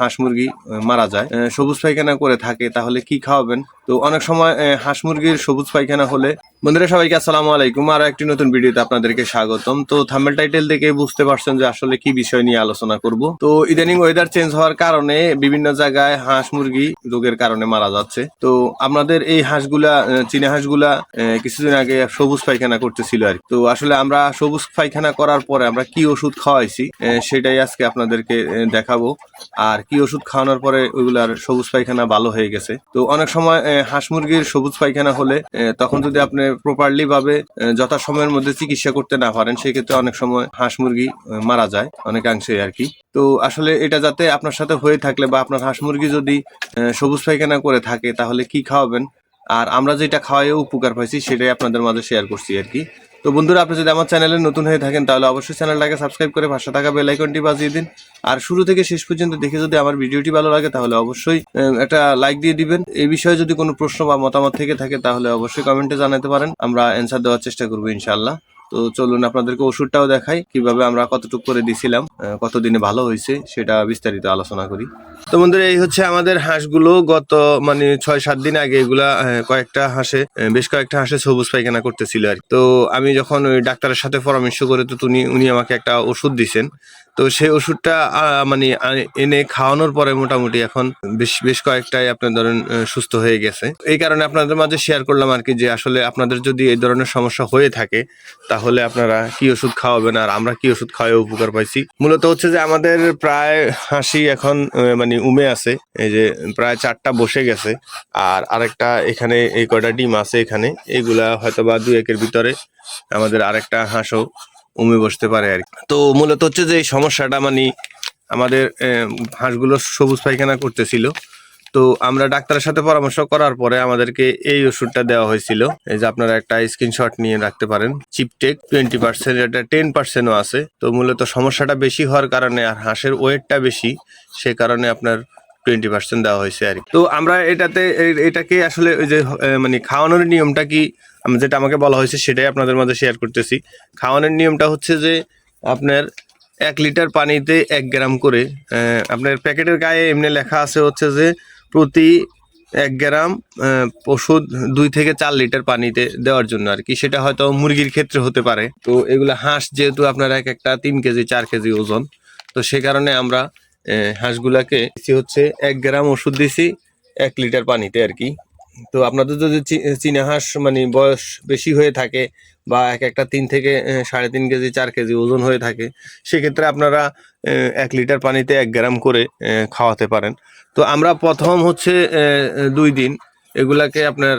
হাঁস মুরগি মারা যায়। সবুজ পায়খানা করে থাকে তাহলে কি খাওয়াবেন? তো অনেক সময় হাঁস মুরগির সবুজ পায়খানা হলে। বন্ধুরা, সবাইকে আসসালামু আলাইকুম। আর একটি নতুন ভিডিওতে আপনাদেরকে স্বাগতম। তো থাম্বেল টাইটেল দেখে বুঝতে পারছেন যে আসলে কি বিষয় নিয়ে আলোচনা করব। তো ইদানিং ওয়েদার চেঞ্জ হওয়ার কারণে বিভিন্ন জায়গায় হাঁস মুরগি রোগের কারণে মারা যাচ্ছে। তো আপনাদের এই হাঁসগুলা চীনা হাঁসগুলা কিছুদিন আগে সবুজ পায়খানা করতেছিল আর তো আসলে আমরা সবুজ পায়খানা করার পরে আমরা কি ওষুধ খাওয়াইছি সেটাই আজকে আপনাদেরকে দেখাবো। আর কি ওষুধ খাওয়ানোর পরে ওইগুলার সবুজ পায়খানা ভালো হয়ে গেছে। তো অনেক সময় হাঁস মুরগির সবুজ পায়খানা হলে তখন যদি আপনি প্রপারলি ভাবে যথাসময়ের মধ্যে চিকিৎসা করতে না পারেন, সেক্ষেত্রে অনেক সময় হাঁস মুরগি মারা যায় অনেকাংশে আর কি। তো আসলে এটা যাতে আপনার সাথে হয়ে থাকলে বা আপনার হাঁস মুরগি যদি সবুজ পায়খানা করে থাকে, তাহলে কি খাওয়াবেন? আর আমরা যেটা খাওয়াইও উপকার পাইছি, সেটাই আপনাদের মাঝে শেয়ার করছি আর কি। তো বন্ধুরা, আপনি যদি আমার চ্যানেলে নতুন হয়ে থাকেন, তাহলে অবশ্যই চ্যানেলটাকে সাবস্ক্রাইব করে ভাষা থাকা বেল আইকনটি বাজিয়ে দিন। আর শুরু থেকে শেষ পর্যন্ত দেখে যদি আমার ভিডিওটি ভালো লাগে, তাহলে অবশ্যই একটা লাইক দিয়ে দিবেন। এই বিষয়ে যদি কোনো প্রশ্ন বা মতামত থেকে থাকে, তাহলে অবশ্যই কমেন্টে জানাতে পারেন। আমরা অ্যান্সার দেওয়ার চেষ্টা করব ইনশাল্লাহ তো চলুন আপনাদেরকে ওষুধটাও দেখাই, কীভাবে আমরা কতটুকু করে দিছিলাম কতদিনে ভালো হয়েছে সেটা বিস্তারিত আলোচনা করি। তো বন্ধুরা, এই হচ্ছে আমাদের হাঁসগুলো। গত মানে ছয়, সাত দিন আগে এগুলা কয়েকটা হাঁসে বেশ কয়েকটা হাঁসে সবুজ পায়খানা করতেছিল আর তো আমি যখন ওই ডাক্তারের সাথে পরামর্শ করে, তো উনি উনি আমাকে একটা ওষুধ দিছেন। তো সেই ওষুধটা মানে এনে খাওয়ানোর পরে মোটামুটি এখন বেশ বেশ কয়েকটাই আপনার ধরেন সুস্থ হয়ে গেছে। এই কারণে আপনাদের মাঝে শেয়ার করলাম আর কি যে আসলে আপনাদের যদি এই ধরনের সমস্যা হয়ে থাকে, তাহলে আপনারা কি ওষুধ খাওয়াবেন আর আমরা কি ওষুধ খাওয়াই উপকার পাইছি? মূলত হচ্ছে যে আমাদের প্রায় হাসি এখন মানে উমে আছে। এই যে প্রায় চারটা বসে গেছে। আর আরেকটা এখানে, এই কয়টা ডিম আছে এখানে। এগুলা হয়তো বা দু একের ভিতরে আমাদের আরেকটা হাঁসও উমে বসতে পারে আর। তো মূলত হচ্ছে যে এই সমস্যাটা মানে আমাদের হাঁসগুলো সবুজ পায়খানা করতেছিল। তো আমরা ডাক্তারের সাথে পরামর্শ করার পরে আমাদেরকে এই ওষুধটা দেওয়া হয়েছিল। এই যে আপনারা একটা স্ক্রিনশট নিয়ে রাখতে পারেন। চিপটেক টোয়েন্টি পার্সেন্ট এটা টেন পার্সেন্টও আছে। তো মূলত সমস্যাটা বেশি হওয়ার কারণে আর হাঁসের ওয়েটটা বেশি। সে কারণে আপনার টোয়েন্টি পার্সেন্ট দেওয়া হয়েছে আর। তো আমরা এটাতে এটাকে আসলে ওই যে মানে খাওয়ানোর নিয়মটা কি যেটা আমাকে বলা হয়েছে সেটাই আপনাদের মাঝে শেয়ার করতেছি। খাওয়ানোর নিয়মটা হচ্ছে যে, আপনার এক লিটার পানিতে এক গ্রাম করে আপনার প্যাকেটের গায়ে এমনি লেখা আছে হচ্ছে যে, প্রতি এক গ্রাম ওষুধ দুই থেকে চার লিটার পানিতে দেওয়ার জন্য আর কি। সেটা হয়তো মুরগির ক্ষেত্রে হতে পারে। তো এগুলো হাঁস যেহেতু আপনার এক একটা তিন কেজি, চার কেজি ওজন, তো সে কারণে আমরা হাঁসগুলাকে হচ্ছে এক গ্রাম ওষুধ দিছি, এক লিটার পানিতে আর কি। তো আপনাদের যদি চীনা হাঁস মানে বয়স বেশি হয়ে থাকে বা এক একটা তিন থেকে সাড়ে তিন কেজি, চার কেজি ওজন হয়ে থাকে, সেক্ষেত্রে আপনারা এক লিটার পানিতে এক গ্রাম করে খাওয়াতে পারেন। তো আমরা প্রথম হচ্ছে দুই দিন এগুলাকে আপনার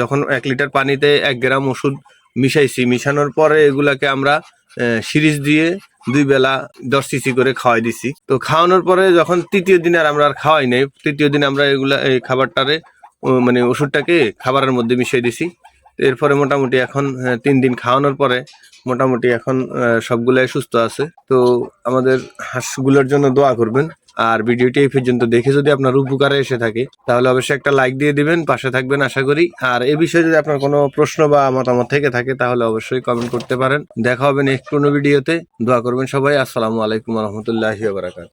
যখন এক লিটার পানিতে এক গ্রাম ওষুধ মিশাইছি, মিশানোর পরে এগুলাকে আমরা সিরিজ দিয়ে দুই বেলা দশ সিসি করে খাওয়াই দিছি। তো খাওয়ানোর পরে যখন তৃতীয় দিন আর আমরা আর খাওয়াই নাই, তৃতীয় দিন আমরা এগুলা এই খাবারটারে মানে ওষুধটাকে খাবারের মধ্যে মিশিয়ে দিছি। এরপরে মোটামুটি এখন তিন দিন খাওয়ানোর পরে মোটামুটি এখন সবগুলাই সুস্থ আছে। তো আমাদের হাঁসগুলোর জন্য দোয়া করবেন। আর ভিডিওটি এই পর্যন্ত দেখে যদি আপনার উপকারে এসে থাকে, তাহলে অবশ্যই একটা লাইক দিয়ে দিবেন, পাশে থাকবেন আশা করি। আর এ বিষয়ে যদি আপনার কোনো প্রশ্ন বা মতামত থেকে থাকে, তাহলে অবশ্যই কমেন্ট করতে পারেন। দেখা হবে নেক্সট কোনো ভিডিওতে দোয়া করবেন সবাই। আসসালামু আলাইকুম রহমতুল্লাহি বারাকাত